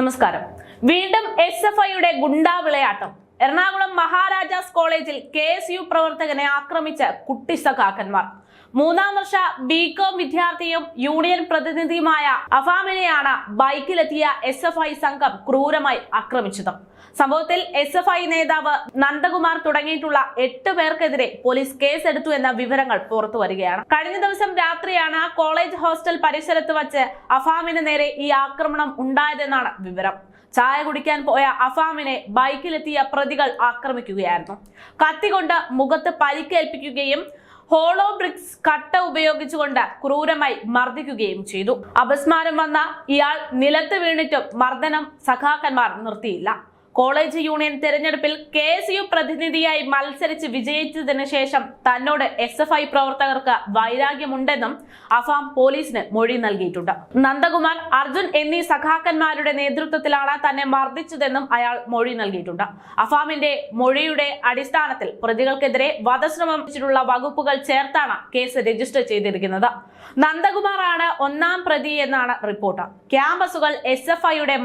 നമസ്കാരം. വീണ്ടും S F ഐയുടെ ഗുണ്ടാ വിളയാട്ടം എറണാകുളം മഹാരാജാസ് കോളേജിൽ കെ എസ് യു പ്രവർത്തകനെ ആക്രമിച്ച കുട്ടി സഖാക്കന്മാർ. മൂന്നാം വർഷ ബികോം വിദ്യാർത്ഥിയും യൂണിയൻ പ്രതിനിധിയുമായ അഫാമിനെയാണ് ബൈക്കിലെത്തിയ എസ് എഫ് ഐ സംഘം ക്രൂരമായി ആക്രമിച്ചത്. സംഭവത്തിൽ എസ് എഫ് ഐ നേതാവ് നന്ദകുമാർ തുടങ്ങിയിട്ടുള്ള എട്ട് പേർക്കെതിരെ പോലീസ് കേസെടുത്തു എന്ന വിവരങ്ങൾ പുറത്തു വരികയാണ്. കഴിഞ്ഞ ദിവസം രാത്രിയാണ് കോളേജ് ഹോസ്റ്റൽ പരിസരത്ത് വച്ച് അഫാമിന് നേരെ ഈ ആക്രമണം ഉണ്ടായതെന്നാണ് വിവരം. ചായ കുടിക്കാൻ പോയ അഫാമിനെ ബൈക്കിലെത്തിയ പ്രതികൾ ആക്രമിക്കുകയായിരുന്നു. കത്തികൊണ്ട് മുഖത്ത് പരിക്കേൽപ്പിക്കുകയും ഹോളോ ബ്രിക്സ് കട്ട ഉപയോഗിച്ചുകൊണ്ട് ക്രൂരമായി മർദ്ദിക്കുകയും ചെയ്തു. അപസ്മാരം വന്ന ഇയാൾ നിലത്ത് വീണിട്ടും മർദ്ദനം സഖാക്കന്മാർ നിർത്തിയില്ല. കോളേജ് യൂണിയൻ തെരഞ്ഞെടുപ്പിൽ കെ എസ് യു പ്രതിനിധിയായി മത്സരിച്ച് വിജയിച്ചതിന് ശേഷം തന്നോട് എസ് എഫ് ഐ പ്രവർത്തകർക്ക് വൈരാഗ്യമുണ്ടെന്നും അഫാം പോലീസിന് മൊഴി നൽകിയിട്ടുണ്ട്. നന്ദകുമാർ അർജുൻ എന്നീ സഖാക്കന്മാരുടെ നേതൃത്വത്തിലാണ് തന്നെ മർദ്ദിച്ചതെന്നും അയാൾ മൊഴി നൽകിയിട്ടുണ്ട്. അഫാമിന്റെ മൊഴിയുടെ അടിസ്ഥാനത്തിൽ പ്രതികൾക്കെതിരെ വധശ്രമം വെച്ചിട്ടുള്ള വകുപ്പുകൾ ചേർത്താണ് കേസ് രജിസ്റ്റർ ചെയ്തിരിക്കുന്നത്. നന്ദകുമാറാണ് ഒന്നാം പ്രതി എന്നാണ് റിപ്പോർട്ട്. ക്യാമ്പസുകൾ എസ്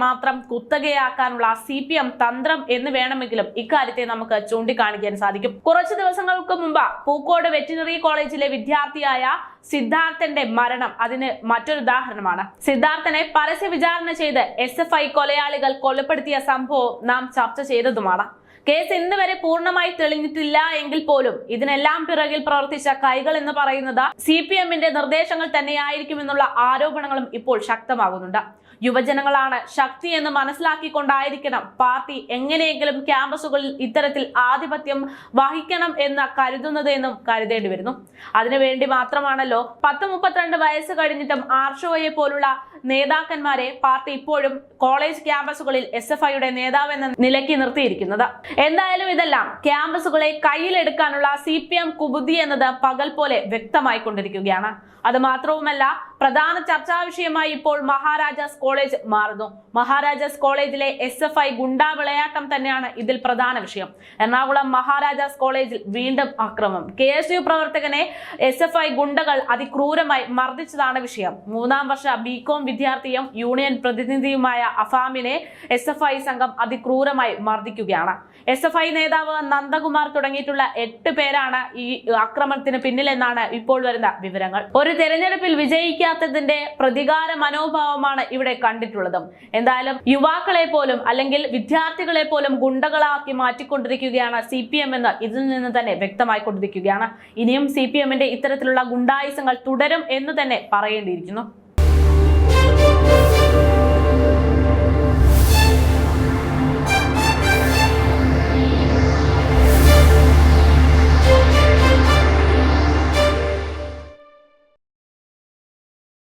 മാത്രം കുത്തകയാക്കാനുള്ള സി പി എം തന്ത്രം എന്ന് വേണമെങ്കിലും ഇക്കാര്യത്തെ നമുക്ക് ചൂണ്ടിക്കാണിക്കാൻ സാധിക്കും. കുറച്ചു ദിവസങ്ങൾക്ക് മുമ്പ് പൂക്കോട് വെറ്റിനറി കോളേജിലെ വിദ്യാർത്ഥിയായ സിദ്ധാർത്ഥന്റെ മരണം അതിന് മറ്റൊരു ഉദാഹരണമാണ്. സിദ്ധാർത്ഥനെ പരസ്യ വിചാരണ ചെയ്ത് എസ് കൊലയാളികൾ കൊലപ്പെടുത്തിയ സംഭവം നാം ചർച്ച ചെയ്തതുമാണ്. കേസ് ഇന്ന് വരെ പൂർണമായി തെളിഞ്ഞിട്ടില്ല എങ്കിൽ പോലും ഇതിനെല്ലാം പിറകിൽ പ്രവർത്തിച്ച കൈകൾ എന്ന് പറയുന്നത് സി പി എമ്മിന്റെ നിർദ്ദേശങ്ങൾ തന്നെയായിരിക്കുമെന്നുള്ള ആരോപണങ്ങളും ഇപ്പോൾ ശക്തമാകുന്നുണ്ട്. യുവജനങ്ങളാണ് ശക്തി എന്ന് മനസ്സിലാക്കിക്കൊണ്ടായിരിക്കണം പാർട്ടി എങ്ങനെയെങ്കിലും ക്യാമ്പസുകളിൽ ഇത്തരത്തിൽ ആധിപത്യം വഹിക്കണം എന്ന് കരുതുന്നത് എന്നും കരുതേണ്ടി വരുന്നു. അതിനുവേണ്ടി മാത്രമാണല്ലോ പത്ത് മുപ്പത്തിരണ്ട് വയസ്സ് കഴിഞ്ഞിട്ടും ആർഷോയെ പോലുള്ള നേതാക്കന്മാരെ പാർട്ടി ഇപ്പോഴും കോളേജ് ക്യാമ്പസുകളിൽ എസ് എഫ് ഐയുടെ നേതാവ് എന്ന നിലയ്ക്ക് നിർത്തിയിരിക്കുന്നത്. എന്തായാലും ഇതെല്ലാം ക്യാമ്പസുകളെ കയ്യിലെടുക്കാനുള്ള സി പി എം കുബുദ്ധി എന്നത് പകൽ പോലെ വ്യക്തമായിക്കൊണ്ടിരിക്കുകയാണ്. അത് മാത്രവുമല്ല പ്രധാന ചർച്ചാ വിഷയമായി ഇപ്പോൾ മഹാരാജാസ് കോളേജ് മാറുന്നു. മഹാരാജാസ് കോളേജിലെ എസ് എഫ് ഐ ഗുണ്ടാ വിളയാട്ടം തന്നെയാണ് ഇതിൽ പ്രധാന വിഷയം. എറണാകുളം മഹാരാജാസ് കോളേജിൽ വീണ്ടും അക്രമം കെ എസ് യു പ്രവർത്തകനെ എസ് എഫ് ഐ ഗുണ്ടകൾ അതിക്രൂരമായി മർദ്ദിച്ചതാണ് വിഷയം. മൂന്നാം വർഷ ബികോം വിദ്യാർത്ഥിയും യൂണിയൻ പ്രതിനിധിയുമായ അഫാമിനെ എസ് എഫ് ഐ സംഘം അതിക്രൂരമായി മർദ്ദിക്കുകയാണ്. എസ് എഫ് ഐ നേതാവ് നന്ദകുമാർ തുടങ്ങിയിട്ടുള്ള എട്ട് പേരാണ് ഈ ആക്രമണത്തിന് പിന്നിലെന്നാണ് ഇപ്പോൾ വരുന്ന വിവരങ്ങൾ. ഒരു തെരഞ്ഞെടുപ്പിൽ വിജയിക്കാത്തതിന്റെ പ്രതികാര മനോഭാവമാണ് ഇവിടെ കണ്ടിട്ടുള്ളതും. എന്തായാലും യുവാക്കളെ പോലും അല്ലെങ്കിൽ വിദ്യാർത്ഥികളെ പോലും ഗുണ്ടകളാക്കി മാറ്റിക്കൊണ്ടിരിക്കുകയാണ് സി പി എം എന്ന് ഇതിൽ നിന്ന് തന്നെ വ്യക്തമായിക്കൊണ്ടിരിക്കുകയാണ്. ഇനിയും സി പി എമ്മിന്റെ ഇത്തരത്തിലുള്ള ഗുണ്ടായുസങ്ങൾ തുടരും എന്ന് തന്നെ പറയേണ്ടിയിരിക്കുന്നു.